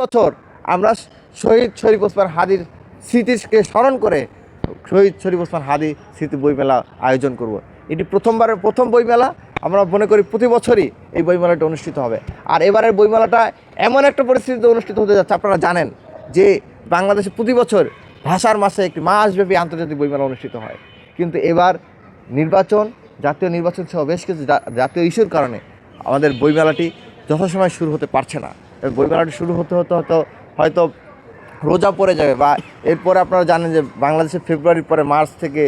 বছর আমরা শহীদ শরীফ ওসমান হাদির স্মৃতিকে স্মরণ করে শহীদ শরীফ ওসমান হাদি স্মৃতি বইমেলা আয়োজন করব। এটি প্রথমবারের প্রথম বইমেলা। আমরা মনে করি প্রতি বছরই এই বইমেলাটা অনুষ্ঠিত হবে। আর এবারের বইমেলাটা এমন একটা পরিস্থিতিতে অনুষ্ঠিত হতে যাচ্ছে, আপনারা জানেন যে বাংলাদেশে প্রতি বছর ভাষার মাসে একটি মাসব্যাপী আন্তর্জাতিক বইমেলা অনুষ্ঠিত হয়। কিন্তু এবার নির্বাচন, জাতীয় নির্বাচন সহ বেশ কিছু জাতীয় ইস্যুর কারণে আমাদের বইমেলাটি যথাসময় শুরু হতে পারছে না। বইমেলাটি শুরু হতে হতে হয়তো হয়তো রোজা পড়ে যাবে বা এরপরে আপনারা জানেন যে বাংলাদেশে ফেব্রুয়ারির পরে মার্চ থেকে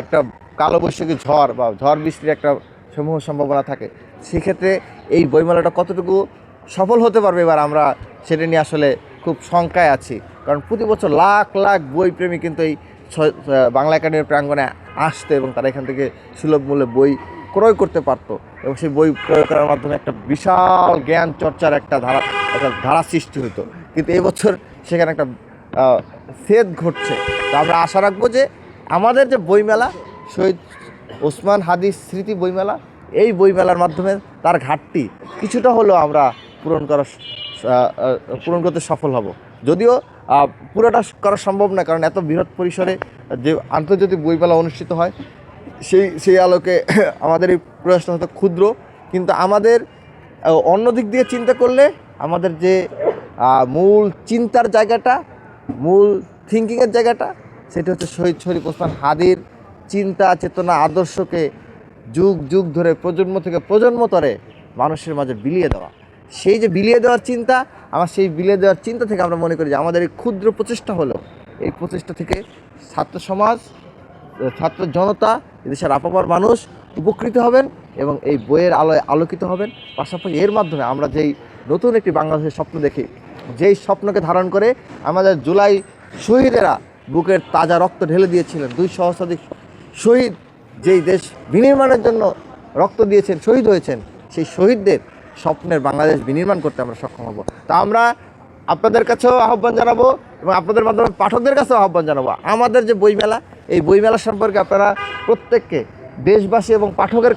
একটা কালোবৈশাখী ঝড় বা ঝড় বৃষ্টির একটা সমূহ সম্ভাবনা থাকে। সেক্ষেত্রে এই বইমেলাটা কতটুকু সফল হতে পারবে এবার আমরা সেটা নিয়ে আসলে খুব শঙ্কায় আছি। কারণ প্রতি বছর লাখ লাখ বই প্রেমী কিন্তু এই বাংলা একাডেমির প্রাঙ্গণে আসতো এবং তারা এখান থেকে সুলভ মূল্যে বই ক্রয় করতে পারতো এবং সেই বই ক্রয় করার মাধ্যমে একটা বিশাল জ্ঞান চর্চার একটা ধারা একটা ধারা সৃষ্টি হতো। কিন্তু এবছর সেখানে একটা সেদ ঘটছে। তো আমরা আশা রাখব যে আমাদের যে বইমেলা শহীদ ওসমান হাদিস স্মৃতি বইমেলা এই বইমেলার মাধ্যমে তার ঘাটতি কিছুটা হলেও আমরা পূরণ করা স- আহ, আহ, পূরণ করতে সফল হব। যদিও পুরোটা করা সম্ভব না কারণ এত বৃহৎ পরিসরে যে আন্তর্জাতিক বইমেলা অনুষ্ঠিত হয় সেই সেই আলোকে আমাদের এই প্রয়াসটা হয়তো ক্ষুদ্র। কিন্তু আমাদের অন্য দিক দিয়ে চিন্তা করলে আমাদের যে মূল চিন্তার জায়গাটা, মূল থিঙ্কিংয়ের জায়গাটা, সেটা হচ্ছে শহীদ শরীফ ওসমান হাদির চিন্তা, চেতনা, আদর্শকে যুগ যুগ ধরে, প্রজন্ম থেকে প্রজন্ম তরে মানুষের মাঝে বিলিয়ে দেওয়া। সেই যে বিলিয়ে দেওয়ার চিন্তা, আমার সেই বিলিয়ে দেওয়ার চিন্তা থেকে আমরা মনে করি যে আমাদের এই ক্ষুদ্র প্রচেষ্টা হলো। এই প্রচেষ্টা থেকে ছাত্র সমাজ ছাত্র জনতা, এদেশের আপামার মানুষ উপকৃত হবেন এবং এই বইয়ের আলোয় আলোকিত হবেন। পাশাপাশি এর মাধ্যমে আমরা যেই নতুন একটি বাংলাদেশের স্বপ্ন দেখি, যেই স্বপ্নকে ধারণ করে আমাদের জুলাই শহীদেরা বুকের তাজা রক্ত ঢেলে দিয়েছিলেন। দুই সহস্রাধিক শহীদ যেই দেশ বিনির্মাণের জন্য রক্ত দিয়েছেন, শহীদ হয়েছেন, সেই শহীদদের স্বপ্নের বাংলাদেশ বিনির্মাণ করতে আমরা সক্ষম হব। তা আমরা আপনাদের কাছেও আহ্বান জানাব এবং আপনাদের মাধ্যমে পাঠকদের কাছে আহ্বান জানাব। আমাদের যে বইমেলা, এই বইমেলা সম্পর্কে আপনারা প্রত্যেককে দেশবাসী এবং পাঠকের